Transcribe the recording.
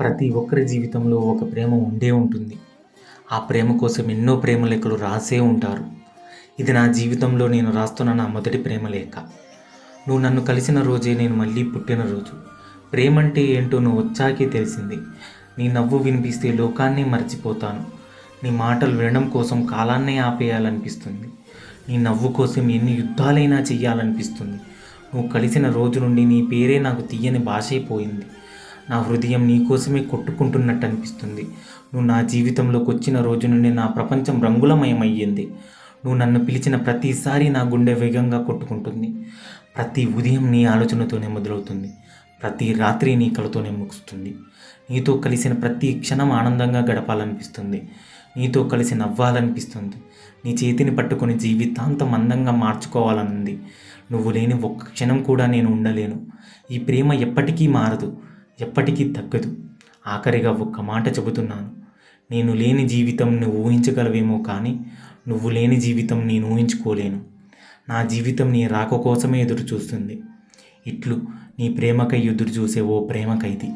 ప్రతి ఒక్కరి జీవితంలో ఒక ప్రేమ ఉండే ఉంటుంది. ఆ ప్రేమ కోసం ఎన్నో ప్రేమ లేఖలు రాసే ఉంటారు. ఇది నా జీవితంలో నేను రాస్తున్న నా మొదటి ప్రేమ లేఖ నువ్వు నన్ను కలిసిన రోజే నేను మళ్ళీ పుట్టిన రోజు. ప్రేమ అంటే ఏంటో నువ్వు వచ్చాకే తెలిసింది. నీ నవ్వు వినిపిస్తే లోకాన్నే మర్చిపోతాను. నీ మాటలు వినడం కోసం కాలాన్నే ఆపేయాలనిపిస్తుంది. నీ నవ్వు కోసం ఎన్ని యుద్ధాలైనా చెయ్యాలనిపిస్తుంది. నువ్వు కలిసిన రోజు నుండి నీ పేరే నాకు తీయని భాష అయిపోయింది నా హృదయం నీ కోసమే కొట్టుకుంటున్నట్టు అనిపిస్తుంది. నువ్వు నా జీవితంలోకి వచ్చిన రోజు నుండి నా ప్రపంచం రంగులమయమయ్యింది. నువ్వు నన్ను పిలిచిన ప్రతిసారి నా గుండె వేగంగా కొట్టుకుంటుంది. ప్రతి ఉదయం నీ ఆలోచనతోనే మొదలవుతుంది. ప్రతి రాత్రి నీ కలతోనే ముగుస్తుంది. నీతో కలిసిన ప్రతి క్షణం ఆనందంగా గడపాలనిపిస్తుంది. నీతో కలిసి నవ్వాలనిపిస్తుంది. నీ చేతిని పట్టుకొని జీవితాంతం అందంగా మార్చుకోవాలనుంది. నువ్వు లేని ఒక్క క్షణం కూడా నేను ఉండలేను. ఈ ప్రేమ ఎప్పటికీ మారదు. ఎప్పటికీ తగ్గదు. ఆఖరిగా ఒక్క మాట చెబుతున్నాను. నేను లేని జీవితం నువ్వు ఊహించగలవేమో కానీ నువ్వు లేని జీవితం నేను ఊహించుకోలేను. నా జీవితం నీ రాక కోసమే ఎదురు చూస్తుంది ఇట్లు నీ ప్రేమకై ఎదురు చూసే ఓ ప్రేమకైది.